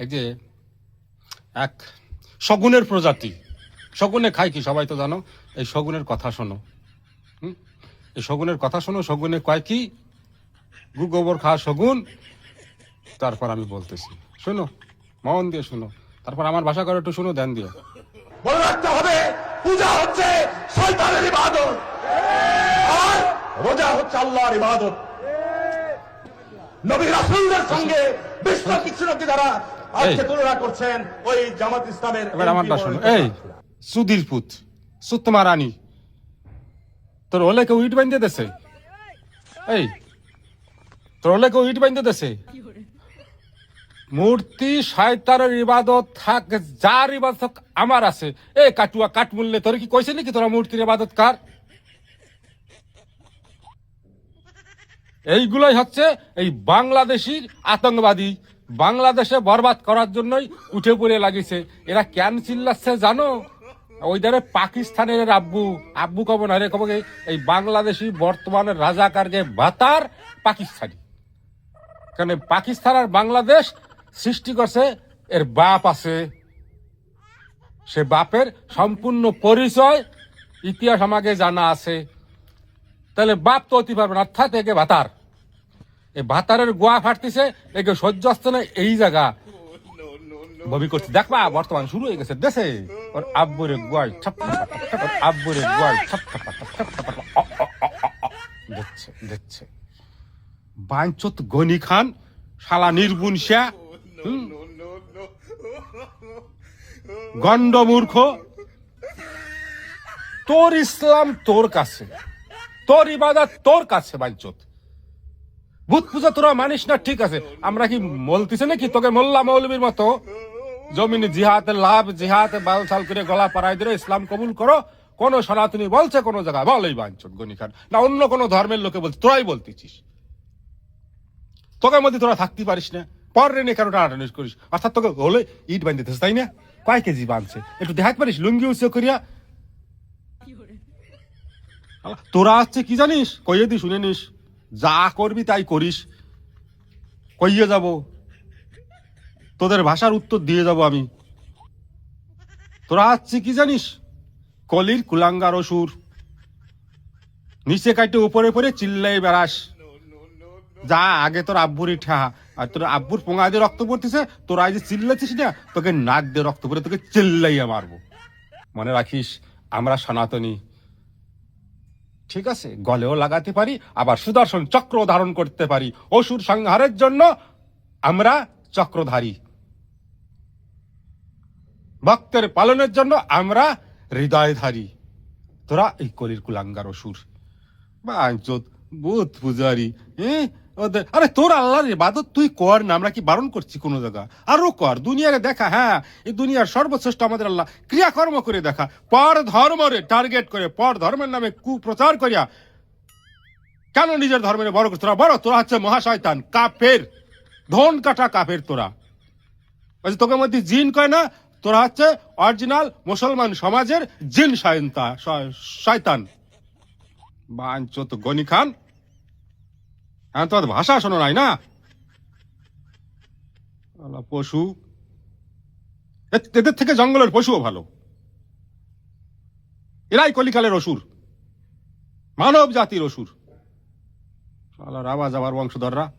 এই যে এক শগুনের প্রজাতি। শগুনে খায় কি? সবাই তো জানো। এই শগুনের কথা শোনো। হুম? এই শগুনের কথা শোনো। শগুনে কয় কি? গু গোবর খা শগুন। তারপর আমি বলতেছি, শোনো, মন দিয়ে শোনো। তারপর আমার ভাষা করে একটু শোনো, ধ্যান দিয়ে রাখতে হবে, পূজা হচ্ছে শয়তানের ইবাদত। আর রোজা হচ্ছে আল্লাহর ইবাদত। নবী সঙ্গে বিশ্ব কিচ্ছুরকে যারা আজকে তুলনা করছেন ওই জামাত ইসলামের এই সুধীর পুত সুতমা রানী। তোর হলে কেউ ইট বাঁধতে দেছে এই তোর হলে কেউ ইট বাঁধতে দেছে মূর্তি শয়তানের ইবাদত থাক যার ইবাদত আমার আছে। এ কাটুয়া কাট মূল্যে তোর কি কইছে নাকি তোরা মূর্তির ইবাদত কার? এইগুলোই হচ্ছে এই বাংলাদেশির আতঙ্কবাদী বাংলাদেশে বরবাদ করার জন্যই উঠে পড়ে লাগিছে। এরা কেন চিল্লাচ্ছে জানো? ওই ধারে পাকিস্তানের আব্বু। আব্বু কব না রে কব এই বাংলাদেশি বর্তমানে রাজাকার যে ভাতার পাকিস্তানি। কারণ পাকিস্তান আর বাংলাদেশ সৃষ্টি করছে, এর বাপ আছে। সে বাপের সম্পূর্ণ পরিচয় ইতিহাস আমাকে জানা আছে। তাহলে বাপ তো অতি পারবে না অর্থাৎ একে ভাতার। এই ভাতারের গোয়া ফাটতেছে, একে সহ্য আসছে না এই জায়গা। ববি করছে। দেখবা বর্তমান শুরু হয়ে গেছে, দেশে। ওর আব্বুরে ছাপ ওর আব্বুরে গোয়াই ছাপ দেখছে দেখছে। বাঞ্চত গনি খান, শালা নির্গুণ হুম? গন্ড মূর্খ। তোর ইসলাম তোর কাছে। তোর ইবাদত তোর কাছে, বাঞ্চত। ভূত পূজা তোরা মানিস না ঠিক আছে। আমরা কি বলতেছি নাকি? তোকে মোল্লা মৌলবীর মতো। জমিনে জিহাতে লাভ জিহাতে বাল সাল করে গলা পাড়াই দিলে ইসলাম কবুল করো। কোন সনাতনী বলছে কোন জায়গায়। বল এই বাঞ্চত গনি খান না অন্য কোন ধর্মের লোকে বলছে তোরাই বলতেছিস। তোকে মধ্যে তোরা থাকতে পারিস না। পরে নিয়ে কেন টানাটানি করিস। অর্থাৎ তোকে হলে ইট বাঁধতেছিস তাই না? কয় কেজি বাঁধছে? একটু দেখাতে পারিস? লুঙ্গি উঁচু করিয়া। তোরা আসছে কি জানিস? কইয়ে দি শুনে নিস। যা করবি তাই করিস। কইয়ে যাব। তোদের ভাষার উত্তর দিয়ে যাব আমি। তোরা আসছে কি জানিস? কলির কুলাঙ্গার অসুর। নিচে কাটে উপরে পরে চিল্লাই বেড়াস। যা, আগে তোর আব্বুরই ঠা। আর তোর আব্বুর পোঙা দিয়ে রক্ত পড়তেছে, তোরা যে চিল্লাচ্ছিস না, তোকে নাক দিয়ে রক্ত পড়ে তোকে চিল্লাইয়া মারবো। মনে রাখিস, আমরা সনাতনী। ঠিক আছে, গলেও লাগাতে পারি, আবার সুদর্শন চক্র ধারণ করতে পারি। অসুর সংহারের জন্য আমরা চক্রধারী। ভক্তের পালনের জন্য আমরা হৃদয়ধারী। তোরা এই কলির কুলাঙ্গার অসুর। বা বুধ পূজারি হ্যাঁ? আরে তোর আল্লাহর ইবাদত তুই কর না, আমরা কি বারণ করছি কোনো জায়গা? আরও কর, দুনিয়ারে দেখা হ্যাঁ এই দুনিয়ার সর্বশ্রেষ্ঠ আমাদের আল্লাহ। ক্রিয়াকর্ম করে দেখা, পর ধর্মরে টার্গেট করে, পর ধর্মের নামে কুপ্রচার করিয়া। কেন নিজের ধর্মের বড়? তোরা বড়, তোরা হচ্ছে মহাশয়তান কাফের। ধন কাটা কাফের তোরা। যে তোকে মধ্যে জিন কয় না, তোরা হচ্ছে অরিজিনাল মুসলমান সমাজের জিন শয়তা শয়তান। বাঞ্চত গনি খান। এখন তোমার ভাষা শোনো নাই না? পশু। এদের থেকে জঙ্গলের পশুও ভালো। এরাই কলিকালের অসুর। মানব জাতির অসুর। আল্লাহর আওয়াজ আবার বংশধররা।